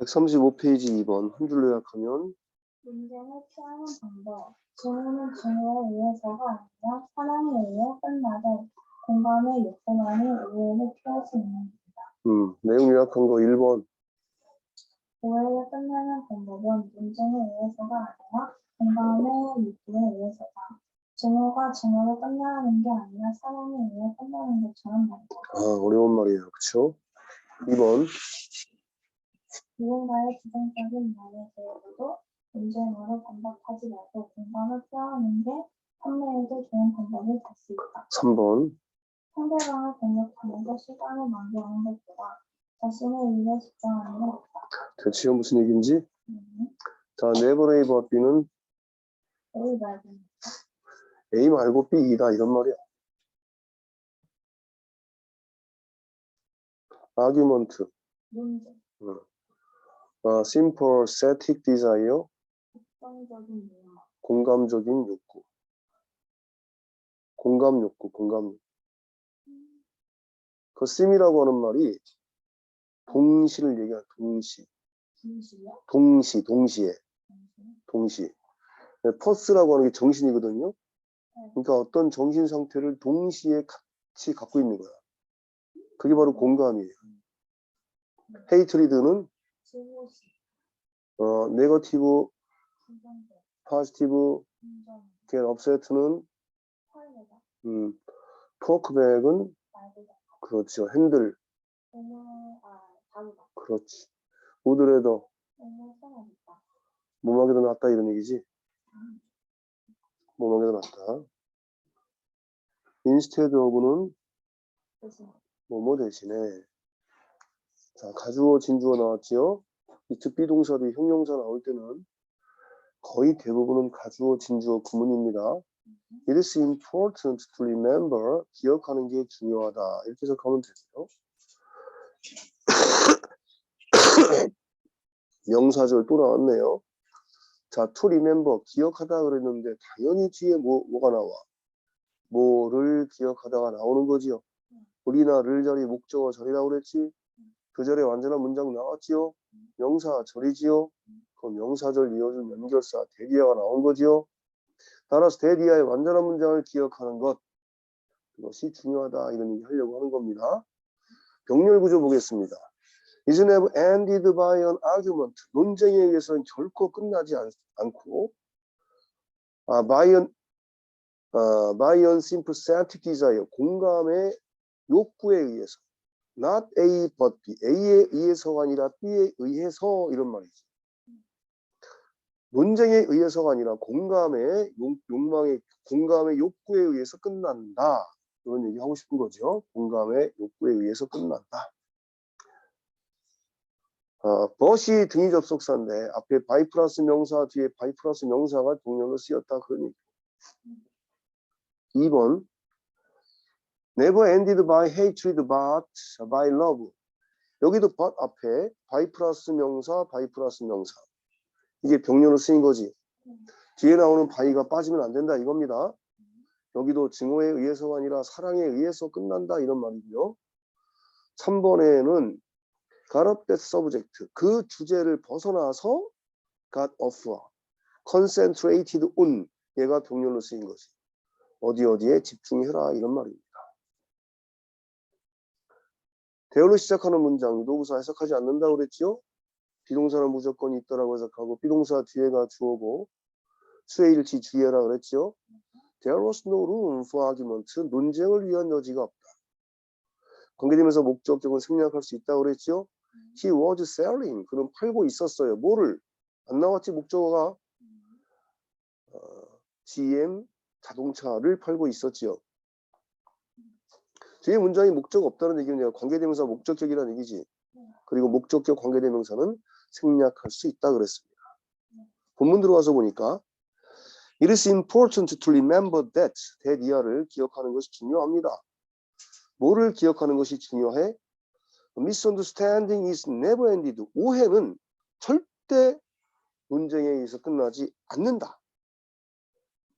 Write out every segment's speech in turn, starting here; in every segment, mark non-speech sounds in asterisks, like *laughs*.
135페이지 2번 한 줄로 요약하면 문제는 피하는 방법. 증오는 증오에 의해서가 아니라 사랑에 의해 끝나되 공감의 욕구만이 오해를 피할 수 있는. 음, 내용 요약한 거 1번 오해를 끝내는 방법은 논쟁에 의해서가 아니라 공감의 욕구에 의해서다. 증오가 증오를 끝내는 게 아니라 사랑에 의해 끝나는 것처럼 말이다. 아 어려운 말이에요 그쵸? 2번 누군가의 부정적인 말에 대해서도 논쟁으로 반박하지 말고 공감을 표현하는 게 판매에도 좋은 방법이 될 수 있다. 3번. 상대방을 공격하면서 시간을 낭비하는 것보다 자신의 일에 집중하는 게 낫다. 대체가 무슨 얘기인지? 음, 자 A but B는 여기 말고 A 말고 B이다 이런 말이야. Argument. 문제, 아, simple static desire 공감적인 욕구. 공감 욕구 공감 욕구. 그 sim이라고 하는 말이 동시를 얘기하는 동시. 진실이요? 동시 동시에. 동시 퍼스라고 하는 게 정신이거든요. 그러니까 어떤 정신 상태를 동시에 같이 갖고 있는 거야. 그게 바로 공감이에요. 헤이트리드는 지고시, 어, 네거티브 파지티브 업세트는 화내다, 음, 토크백은? 그렇죠. 핸들. 그렇지. 우드레더. 몸하게도 낫다 이런 얘기지? 몸하게도 낫다. 인스테드 오브는? 뭐뭐 대신에 자 가주어 진주어 나왔지요? 이 특비동사도 형용사 나올 때는 거의 대부분은 가주어 진주어 구문입니다. It is important to remember 기억하는 게 중요하다. 이렇게 해석하면 되고요. *coughs* 명사절 또 나왔네요. 자 to remember. 기억하다 그랬는데 당연히 뒤에 뭐, 뭐가 나와? 뭐를 기억하다가 나오는 거지요? 우리나 를 자리 목적어 절이라고 그랬지 그 절에 완전한 문장 나왔지요? 명사 절이지요? 그 명사절 이어준 연결사 대디아가 나온 거지요? 따라서 대디아의 완전한 문장을 기억하는 것. 그것이 중요하다. 이런 얘기 하려고 하는 겁니다. 병렬 구조 보겠습니다. Is never ended by an argument. 논쟁에 의해서는 결코 끝나지 않, 않고 아, by an 아, by an sympathetic desire. 공감의 욕구에 의해서 not A but B. A에 의해서가 아니라 B에 의해서 이런 말이지. 논쟁에 의해서가 아니라 공감의 욕, 욕망의 공감의 욕구에 의해서 끝난다. 이런 얘기 하고 싶은 거죠. 공감의 욕구에 의해서 끝난다. 아, but이 등위 접속사인데 앞에 by 플러스 명사 뒤에 by 플러스 명사가 동명으로 쓰였다. 얘기 2번 never ended by hatred but by love. 여기도 but 앞에 by 플러스 명사 by 플러스 명사. 이게 병렬로 쓰인 거지. 뒤에 나오는 by가 빠지면 안 된다 이겁니다. 여기도 증오에 의해서가 아니라 사랑에 의해서 끝난다 이런 말이고요. 3번에는 got up that subject. 그 주제를 벗어나서 got off. concentrated on. 얘가 병렬로 쓰인 거지. 어디 어디에 집중해라 이런 말입니다. 대열로 시작하는 문장 노부사 해석하지 않는다고 그랬지요? 비동사는 무조건 있더라고 해석하고 비동사 뒤에가 주어고 수혜일치 주의해라 그랬지요? There was no room for argument. 논쟁을 위한 여지가 없다. 관계되면서 목적격은 생략할 수 있다고 그랬지요? He was selling. 그는 팔고 있었어요. 뭐를? 안 나왔지 목적어가 어, GM 자동차를 팔고 있었지요. 뒤에 문장이 목적 없다는 얘기는 관계대명사 목적격이라는 얘기지. 그리고 목적격 관계대명사는 생략할 수 있다 그랬습니다. 본문 들어와서 보니까 It is important to remember that 이하를 기억하는 것이 중요합니다. 뭐를 기억하는 것이 중요해? Misunderstanding is never ended. 오해는 절대 논쟁에 의해서 끝나지 않는다.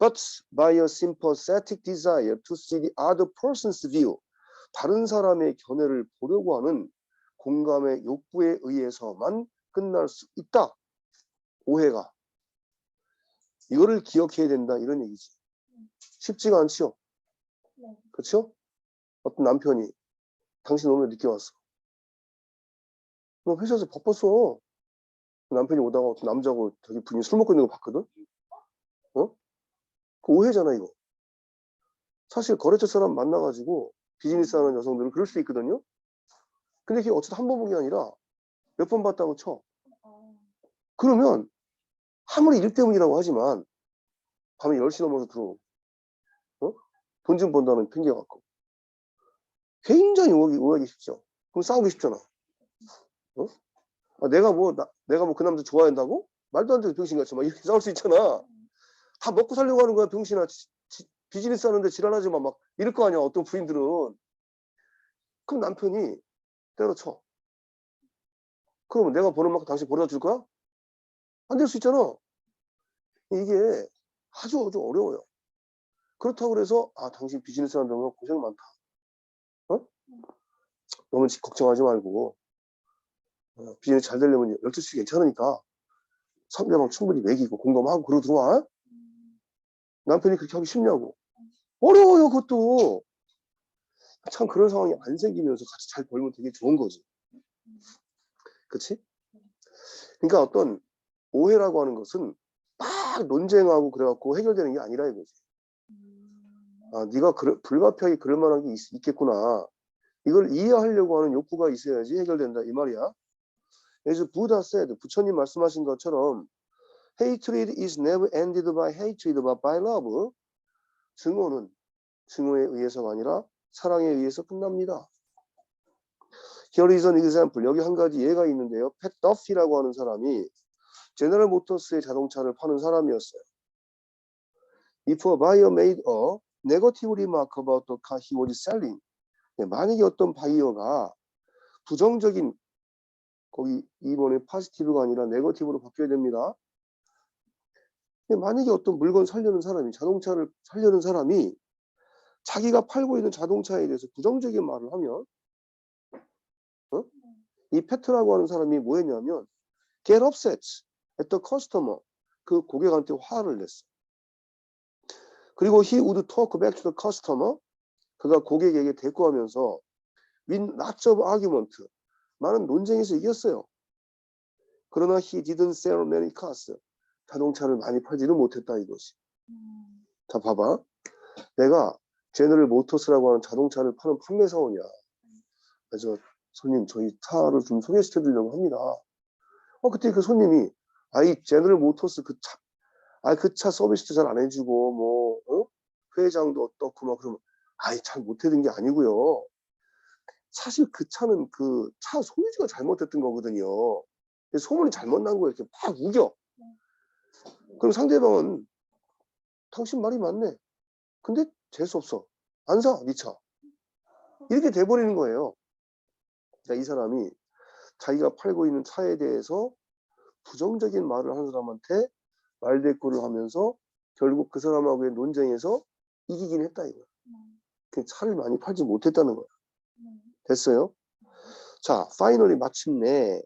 but by a sympathetic desire to see the other person's view. 다른 사람의 견해를 보려고 하는 공감의 욕구에 의해서만 끝날 수 있다. 오해가. 이거를 기억해야 된다. 이런 얘기지. 쉽지가 않죠. 네. 그렇죠? 어떤 남편이 당신 오늘 늦게 왔어. 너 회사에서 바빴어. 남편이 오다가 어떤 남자고 저기 분이 술 먹고 있는 거 봤거든? 어? 그 오해잖아, 이거. 사실 거래처 사람 만나가지고 비즈니스 하는 여성들은 그럴 수 있거든요? 근데 그게 어쨌든 한번본게 아니라 몇 번 봤다고 쳐. 어, 그러면 아무리 일 때문이라고 하지만 밤에 10시 넘어서 들어오고 어? 돈좀 번다는 핑계 갖고 굉장히 오하기, 오하기 쉽죠. 그럼 싸우기 쉽잖아. 어? 아, 내가 뭐 나- 내가 뭐 그 남자 좋아한다고? 말도 안 되는 병신같이 막 이렇게 *laughs* 싸울 수 있잖아. 다 먹고 살려고 하는 거야 병신아. 비즈니스 하는데 지랄하지 마. 막 이럴 거 아니야 어떤 부인들은. 그럼 남편이 때려쳐. 그러면 내가 버는 만큼 당신 벌어다 줄 거야? 안 될 수 있잖아. 이게 아주 아주 어려워요. 그렇다고 그래서 아 당신 비즈니스 하는 동안 고생 많다. 어? 너무 지- 걱정하지 말고 어, 비즈니스 잘 되려면 12시 괜찮으니까 상대방 충분히 먹이고 공감하고. 음, 남편이 그렇게 하기 쉽냐고. 어려워요 그것도. 참 그런 상황이 안 생기면서 같이 잘 벌면 되게 좋은 거지. 그치? 그러니까 어떤 오해라고 하는 것은 막 논쟁하고 그래갖고 해결되는 게 아니라 이거지. 음, 아, 네가 그럴- 불가피하게 그럴 만한 게 있, 겠구나 이걸 이해하려고 하는 욕구가 있어야지 해결된다 이 말이야. As Buddha said, 부처님 말씀하신 것처럼 hatred is never ended by hatred but by love. 증오는 증오에 의해서가 아니라 사랑에 의해서 끝납니다. Here is an example. 여기 한 가지 예가 있는데요. 팻 더피라고 하는 사람이 제너럴 모터스의 자동차를 파는 사람이었어요. If a buyer made a negative remark about the car he was selling. 네, 만약에 어떤 바이어가 부정적인 거기 이번에 파지티브가 아니라 네거티브로 바뀌어야 됩니다. 만약에 어떤 물건 살려는 사람이 자동차를 살려는 사람이 자기가 팔고 있는 자동차에 대해서 부정적인 말을 하면 어? 이 페트라고 하는 사람이 뭐 했냐면 get upset at the customer 그 고객한테 화를 냈어. 그리고 he would talk back to the customer 그가 고객에게 대꾸하면서 win lots of argument 많은 논쟁에서 이겼어요. 그러나 he didn't sell many cars 자동차를 많이 팔지는 못했다 이것이. 음, 자 봐봐. 내가 제너럴 모터스라고 하는 자동차를 파는 판매사원이야. 그래서 손님 저희 차를 좀 소개시켜 드리려고 합니다. 어 그때 그 손님이 아이 제너럴 모터스 그 차, 아 그 차 서비스도 잘 안 해주고 뭐 어? 회장도 어떻고 막 그러면 아이 잘 못해준 게 아니고요. 사실 그 차는 그 차 소유주가 잘못했던 거거든요. 소문이 잘못 난 거예요. 이렇게 막 우겨. 그럼 상대방은 당신 말이 맞네. 근데 재수 없어. 안 사, 네 차. 이렇게 돼버리는 거예요. 자, 이 사람이 자기가 팔고 있는 차에 대해서 부정적인 말을 하는 사람한테 말대꾸를 하면서 결국 그 사람하고의 논쟁에서 이기긴 했다 이거야. 음, 그 차를 많이 팔지 못했다는 거야. 음, 됐어요? 자, 파이널리 마침내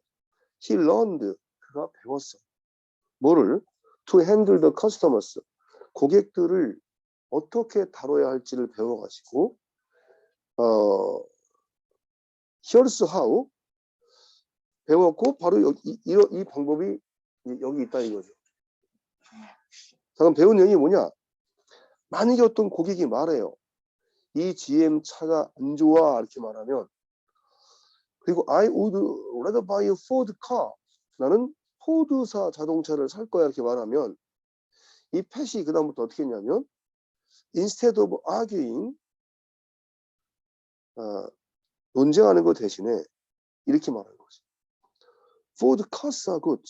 he learned 그가 배웠어. 뭐를? To handle the customers 고객들을 어떻게 다뤄야 할지를 배워가지고 어 here's how 배웠고 바로 여기, 이, 이, 이 방법이 이- 여기 있다 이거죠. 자, 그럼 배운 내용이 뭐냐? 만약에 어떤 고객이 말해요. 이 GM 차가 안 좋아 이렇게 말하면 그리고 I would rather buy a Ford car 나는 포드사 자동차를 살 거야 이렇게 말하면 이 펫이 그 다음부터 어떻게 했냐면 instead of arguing 어, 논쟁하는 것 대신에 이렇게 말하는 거지. Ford cars are good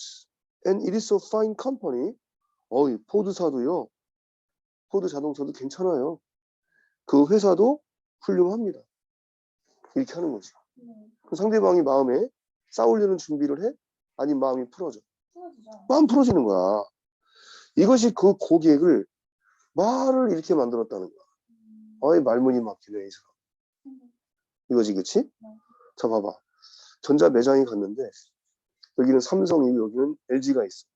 and it is a fine company. 어이 포드사도요. 포드 자동차도 괜찮아요. 그 회사도 훌륭합니다. 이렇게 하는 거지. 네, 그 상대방이 마음에 싸우려는 준비를 해? 아니면 마음이 풀어져? 풀어주죠. 마음 풀어지는 거야. 이것이 그 고객을 말을 이렇게 만들었다는 거야. 음, 어이 말문이 막히네 이 사람. 음, 이거지 그치? 네. 자 봐봐. 전자 매장에 갔는데 여기는 삼성이고 여기는 LG가 있어.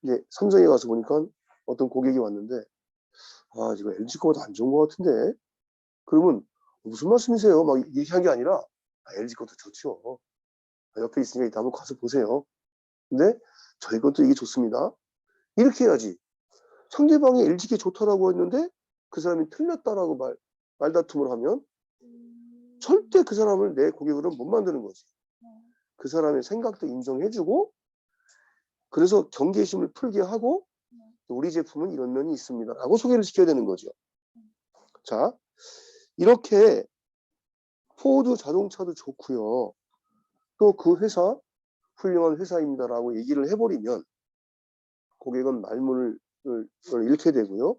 근데 삼성에 가서 보니까 어떤 고객이 왔는데 아 이거 LG 거보다 안 좋은 것 같은데 그러면 무슨 말씀이세요? 막 이렇게 한게 아니라 아, LG 것도 좋죠. 아, 옆에 있으니까 이따 한번 가서 보세요. 근데 저희 것도 이게 좋습니다. 이렇게 해야지. 상대방이 LG게 좋다라고 했는데 그 사람이 틀렸다라고 말, 말다툼을 하면 절대 그 사람을 내 고객으로 못 만드는 거지. 그 사람의 생각도 인정해주고 그래서 경계심을 풀게 하고 우리 제품은 이런 면이 있습니다. 라고 소개를 시켜야 되는 거죠. 자, 이렇게 포드 자동차도 좋고요. 또 그 회사 훌륭한 회사입니다라고 얘기를 해버리면 고객은 말문을 잃게 되고요.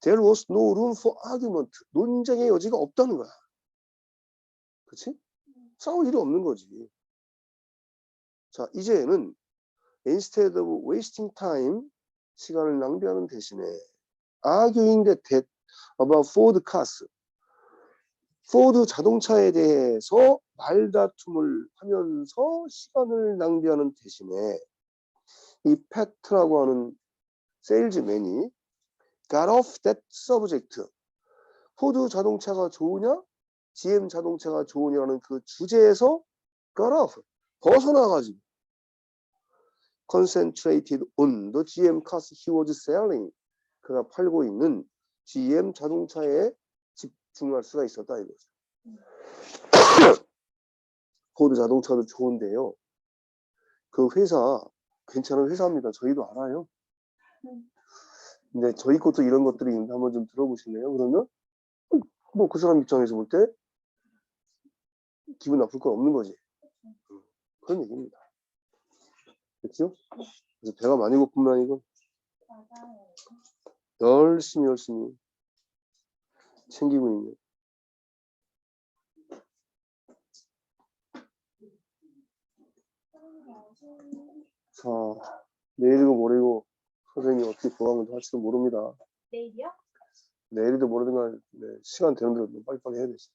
There was no room for argument. 논쟁의 여지가 없다는 거야. 그치? 싸울 일이 없는 거지. 자, 이제는 instead of wasting time, 시간을 낭비하는 대신에 arguing the debt about Ford cars, 포드 자동차에 대해서 말다툼을 하면서 시간을 낭비하는 대신에 이 패트라고 하는 세일즈맨이 got off that subject. 포드 자동차가 좋으냐? GM 자동차가 좋으냐는 그 주제에서 got off. 벗어나가지고 concentrated on the GM cars he was selling. 그가 팔고 있는 GM 자동차에 집중할 수가 있었다 이거죠. 포드 자동차도 좋은데요. 그 회사 괜찮은 회사입니다. 저희도 알아요. 근데 저희 것도 이런 것들이 있는데 한번 좀 들어보실래요? 그러면 뭐 그 사람 입장에서 볼 때 기분 나쁠 건 없는 거지. 음, 그런 얘기입니다. 그렇죠? 그래서 배가 많이 고프면 이거 맞아요. 열심히 열심히 챙기고 있는. 자, 내일이고 모레고 선생님이 어떻게 보강을 할지도 모릅니다. 내일이요? 내일도 모르는 걸 네, 시간 되는 대로 빨리빨리 해야 되지.